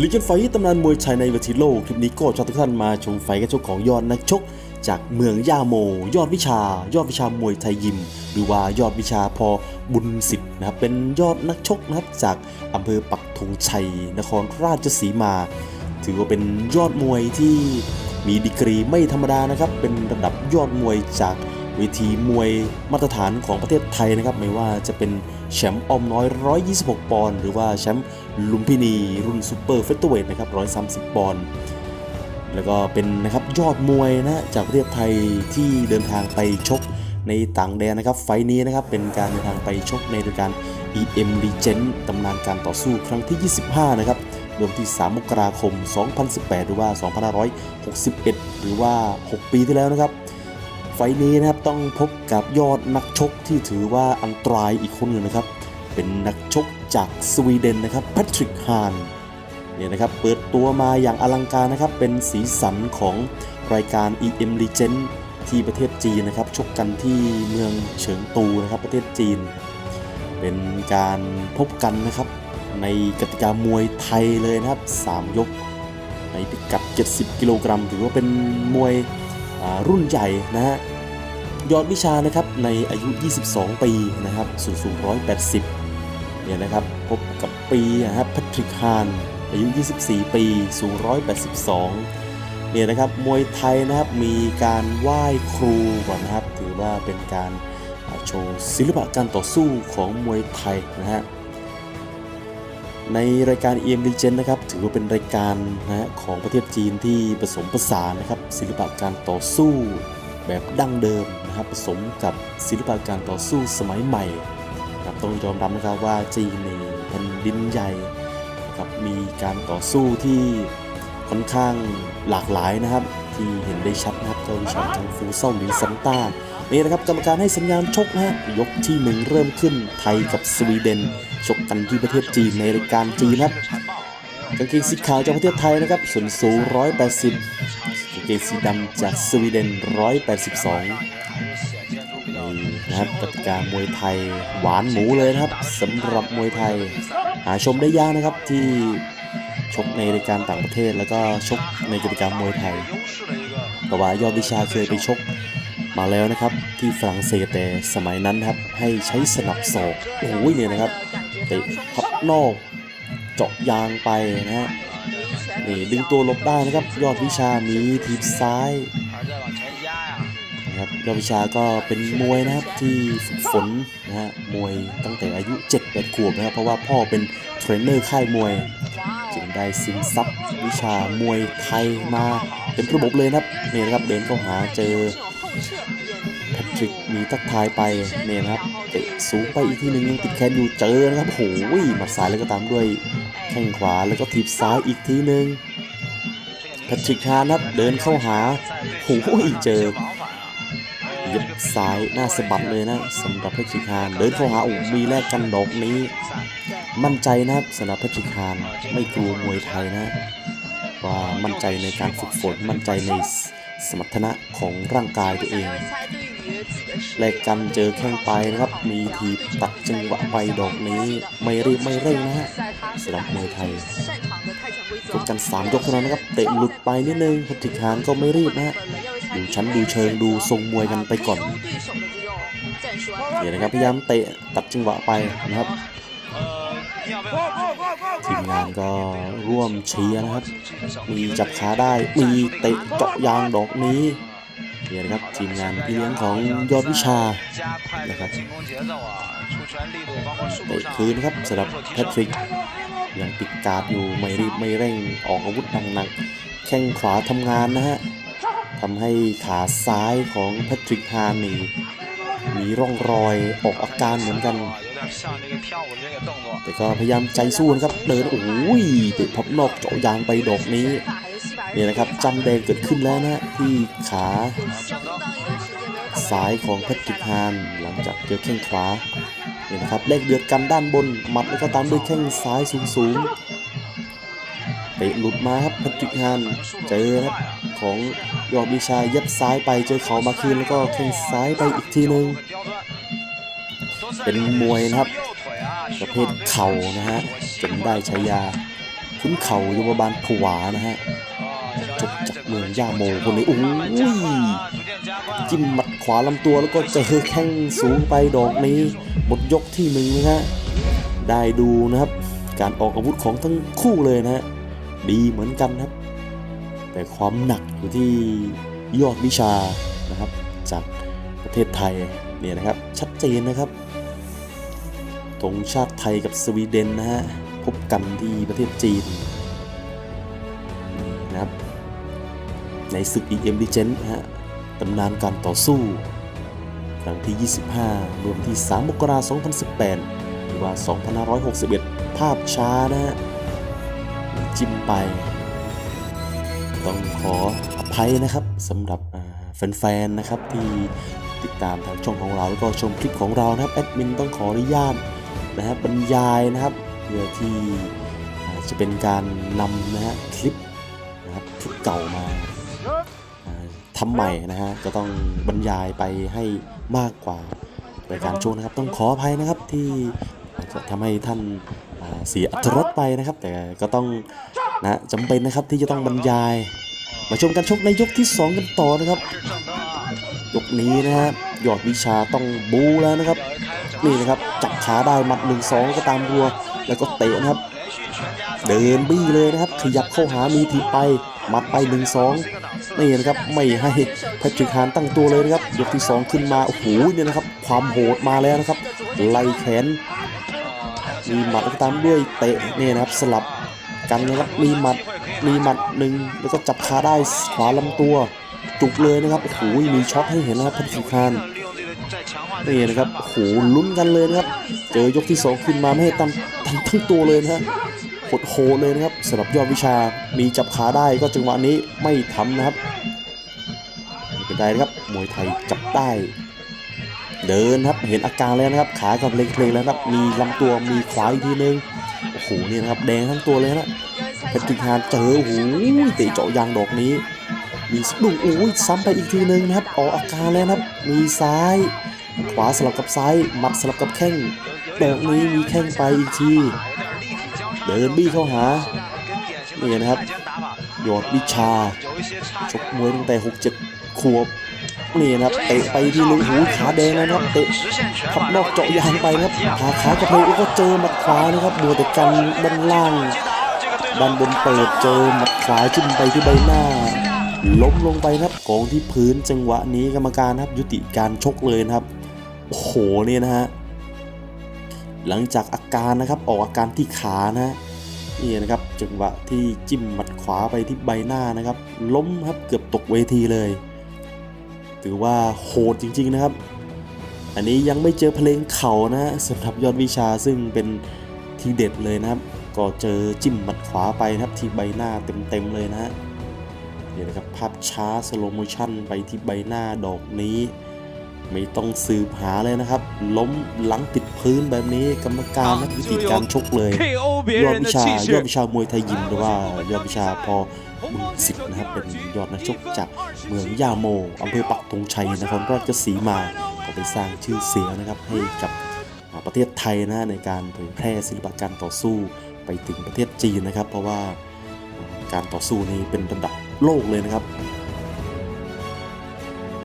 ลิเกนไฟตำนานมวยไทยในเวทีโลก คลิปนี้ก็จะทุกท่านมาชมไฟกันชกของยอดนักชก จากเมืองย่าโม ยอดวิชา ยอดวิชามวยไทยยิม หรือว่ายอดวิชาพอบุญสิทธิ์นะครับเป็นยอดนักชกนะครับจากอำเภอปักธงชัย นครราชสีมา ถือว่าเป็นยอดมวยที่มีดีกรีไม่ธรรมดานะครับ เป็นระดับยอดมวยจากเวทีมวยมาตรฐานของประเทศไทยนะครับ ไม่ว่าจะเป็น แชมป์ออมน้อย 126 ปอนด์หรือว่าแชมป์ลุมพินีรุ่นซูเปอร์เฟเธอร์เวทนะครับ130 ปอนด์แล้วก็เป็นนะครับยอดมวยนะจากประเทศไทยที่เดินทางไปชกในต่างแดนนะครับ ไฟล์นี้นะครับเป็นการเดินทางไปชกในรายการ EM Legend ตำนานการต่อสู้ครั้งที่ 25 นะครับรวมที่ 3 มกราคม 2018 หรือว่า 2561 หรือว่า 6 ปีที่แล้วนะครับ นี้นะครับต้องพบกับยอดนักชกที่ถือว่าอันตรายอีกคนหนึ่งนะครับ เป็นนักชกจากสวีเดนนะครับแพทริกฮานเนี่ยนะครับเปิดตัวมาอย่างอลังการนะครับ เป็นสีสันของรายการ EM Legend ที่ประเทศจีนนะครับ ชกกันที่เมืองเฉิงตูนะครับ ประเทศจีน เป็นการพบกันนะครับ ในกติกามวยไทยเลยนะครับ 3 ยก ในพิกัด 70 กิโลกรัมถือว่าเป็นมวยรุ่นใหญ่นะฮะ ยอดวิชานะครับในอายุ 22 ปีนะครับสูงสูง180เนี่ยนะครับพบกับปีนะครับแพทริกฮานอายุ 24 ปีสูง 182เนี่ยนะครับมวยไทยนะครับมีการไหว้ครูก่อนนะครับถือว่าเป็นการโชว์ศิลปะการต่อสู้ของมวยไทยนะฮะในรายการ EM Legend นะครับถือว่าเป็นรายการนะฮะของประเทศจีนที่ผสมผสานนะครับศิลปะการต่อสู้ แบบดั้งเดิมนะครับผสมกับศิลปะการต่อสู้สมัยใหม่ครับต้องยอมรับนะครับว่าจีนนี่นดินใหญ่ครับมีการต่อสู้ที่ค่อนข้างหลากหลายนะครับ ที่เห็นได้ชัดนะครับเจ้าวิชาจังฟูเซาหรือซันต้านี่นะครับกรรมการให้สัญญาณชกนะฮะยกที่หนึ่งเริ่มขึ้นไทยกับสวีเดนชกกันที่ประเทศจีนในรายการจีนครับกางเกงสีขาวจากประเทศไทยนะครับส่วนสูง180 เกสีดำจากสวีเดน 182นี่นะครับกติกามวยไทยหวานหมูเลยนะครับสำหรับมวยไทย หาชมได้ยากนะครับที่ชกในรายการต่างประเทศแล้วก็ชกในกติกามวยไทยแต่ว่ายอดวิชาเคยไปชกมาแล้วนะครับ ที่ฝรั่งเศสแต่สมัยนั้นครับให้ใช้สนับศอกโอ้ยเนี่ยนะครับเตะพับนอกเจาะยางไปนะฮะ นี่ดึงตัวลบได้นะครับ ยอดวิชามีทีบซ้ายนะครับยอดวิชาก็เป็นมวยนะครับที่ฝึกฝนนะฮะมวยตั้งแต่อายุ7 8ขวบนะครับเพราะว่าพ่อเป็นเทรนเนอร์ค่ายมวย จึงได้ซึมซับวิชามวยไทยมาเป็นระบบเลยนะครับนี่นะครับเดินเข้าหาเจอแพทริกมีทักทายไปเนี่ยนะครับเตะสูงไปอีกทีหนึ่งยังติดแขนอยู่เจอนะครับโอ้ยหมัดซ้ายแล้วก็ตามด้วย แข้งขวาแล้วก็ถีบซ้ายอีกทีหนึ่งแพทริกฮานนะครับเดินเข้าหาโอ้ยเจอย็บซ้ายหน้าสะบัดเลยนะสำหรับแพทริกานเดินเข้าหาโอ้มีแลกกันดอกนี้ มั่นใจนะครับสำหรับเพชรคานไม่กลัวมวยไทยนะ ว่ามั่นใจในการฝึกฝนมั่นใจในสมรรถนะของร่างกายตัวเอง แลกกันเจอแข้งไปนะครับ มีทีตัดจังหวะไปดอกนี้ ไม่รีบไม่เร่งนะฮะสำหรับมวยไทยกดกันสามยกเท่านั้นนะครับเตะหลุดไปนิดนึงเพชรคานก็ไม่รีบนะฮะดูชั้นดูเชิงดูทรงมวยกันไปก่อนเดี๋ยวนะครับพยายามเตะตัดจังหวะไปนะครับทีมงานก็ร่วมเชียร์นะครับ มีจับขาได้มีเตะเจาะยางดอกนี้ นี่ยนะครับ ทีมงานพี่เลี้ยงของยอดวิชานะครับเตะคืนนะครับสำหรับแพทริกยังติดการ์ดอยู่ไม่รีบไม่เร่งออกอาวุธหนักๆแข้งขวาทำงานนะฮะทำให้ขาซ้ายของแพทริกฮานนีมีร่องรอยออกอาการเหมือนกัน แต่ก็พยายามใจสู้นะครับ เดินโอ้ยเตะพับนอกเจาะยางไปดอกนี้ นี่ยนะครับจำแดงเกิดขึ้นแล้วนะที่ขาซ้ายของแพทริกฮานหลังจากเจอแข้งขวาเนี่ยนะครับเลขเดือดกันด้านบนหมัดแล้วก็ตามด้วยแข้งซ้ายสูงๆเตะหลุดมาครับแพทริกฮานเจอครับของยอดวิชาย็บซ้ายไปเจอเขามาคืนแล้วก็แข้งซ้ายไปอีกทีนึงเป็นมวยนะครับ ประเภทเข่านะฮะจนได้ฉายาขุนเข่ายมบาลผวานะฮะ เมืองย่าโมคนนี้โอ้ยจิ้มหมัดขวาลำตัวแล้วก็เจอแข้งสูงไปดอกนี้หมดยกที่หนึ่งนะฮะได้ดูนะครับ การออกอาวุธของทั้งคู่เลยนะฮะดีเหมือนกันครับ แต่ความหนักอยู่ที่ยอดวิชานะครับ จากประเทศไทยเนี่ยนะครับ ชัดเจนนะครับธงชาติไทยกับสวีเดนนะฮะพบกันที่ประเทศจีนนี่นะครับ ในศึก EM Legend นะฮะตำนานการต่อสู้ ครั้งที่ 25 รวมที่ 3 มกราคม 2018 หรือว่า 2561 ภาพช้านะฮะจิ้มไป ต้องขออภัยนะครับสำหรับแฟนๆ นะครับที่ติดตามทางช่องของเราแล้วก็ชมคลิปของเรานะครับแอดมินต้องขออนุญาตนะครับบรรยายนะครับเพื่อที่จะเป็นการนำนะฮะคลิปนะครับคลิปเก่ามา อ่าทำใหม่นะฮะก็ต้องบรรยายไปให้มากกว่ารายการโชว์นะครับ ต้องขออภัยนะครับที่อาจจะทำให้ท่านเสียอัตรสไปนะครับ แต่ก็ต้องนะจำเป็นนะครับที่จะต้องบรรยาย มาชมการชกในยกที่ 2 กันต่อนะครับ ยกนี้นะฮะยอดวิชาต้องบูแล้วนะครับนี่นะครับจับขาได้หมัด1 2ก็ตามรัว แล้วก็เตะนะครับ เดินบี้เลยนะครับ ขยับเข้าหามีทีไปหมัดไป1 2 นี่นะครับไม่ให้แพทริกฮานตั้งตัวเลยนะครับยกที่ 2 ขึ้นมาโอ้โหเนี่ยนะครับ ความโหดมาแล้วนะครับ ไล่แขนมีหมัดแล้วตามด้วยเตะนี่นะครับสลับกันนะครับมีหมัดมีหมัดหนึ่งแล้วก็จับขาได้ขวาลำตัว จุกเลยนะครับโอ้โหมีช็อตให้เห็นนะครับพันธิคานนี่นะครับโอ้โหลุ้นกันเลยนะครับ เจอยกที่สองขึ้นมาไม่ให้ตั้งตั้งตัวเลยนะฮะโหดโหเลยนะครับสำหรับยอดวิชามีจับขาได้ก็จังหวะนี้ไม่ทำนะครับไม่เป็นไรนะครับมวยไทยจับได้เดินครับเห็นอาการแล้วนะครับ ขากับเพลงๆแล้วนะครับมีลำตัวมีขวาอีกทีนึงโอ้โหนี่นะครับแดงทั้งตัวเลยนะเพชรติคานเจอโอ้โหเตะเจาะยางดอกนี้ มีสะดุ้งโอ้ยซ้ำไปอีกทีนึงนะครับออกอาการแล้วนะครับมีซ้าย ขวาสลับกับซ้ายมัดสลับกับแข้งดอกนี้มีแข้งไปอีกที เดินบี้เข้าหานี่นะครับยอดวิชา ชกมวยตั้งแต่6-7ขวบนี่นะครับเตะไปที่ลุงหูขาแดงนะครับเตะขับนอกเจาะยางไปนะครับขาขากระเพลแล้วก็เจอหมัดขวานะครับมัวแต่กันด้านล่างด้านบนเปิดเจอหมัดขวาจิ้มไปที่ใบหน้า ล้มลงไปนะครับกองที่พื้นจังหวะนี้กรรมการครับยุติการชกเลยนะครับโอ้โหเนี่ยนะฮะ หลังจากอาการนะครับออกอาการที่ขานะนี่นะครับจังหวะที่จิ้มหมัดขวาไปที่ใบหน้านะครับ ล้มครับเกือบตกเวทีเลย ถือว่าโหดจริง ๆนะครับ อันนี้ยังไม่เจอเพลงเข่านะฮะสำหรับยอดวิชาซึ่งเป็นทีเด็ดเลยนะครับ ก็เจอจิ้มหมัดขวาไปนะครับที่ใบหน้าเต็มๆเลยนะฮะนี่นะครับภาพช้าสโลโมชั่นไปที่ใบหน้าดอกนี้ ไม่ต้องสืบหาเลยนะครับ ล้มหลังติดพื้นแบบนี้กรรมการนักวิธีการชกเลยยอดวิชายอดวิชามวยไทยยิมหรือว่ายอดวิชาพอมือสิบนะครับเป็นยอดนักชกจากเมืองยาโมอำเภอปักธงชัยนครราชสีมาก็ไปสร้างชื่อเสียงนะครับให้กับประเทศไทยนะในการเผยแพร่ศิลปะการต่อสู้ไปถึงประเทศจีนนะครับ เพราะว่าการต่อสู้นี้เป็นระดับโลกเลยนะครับ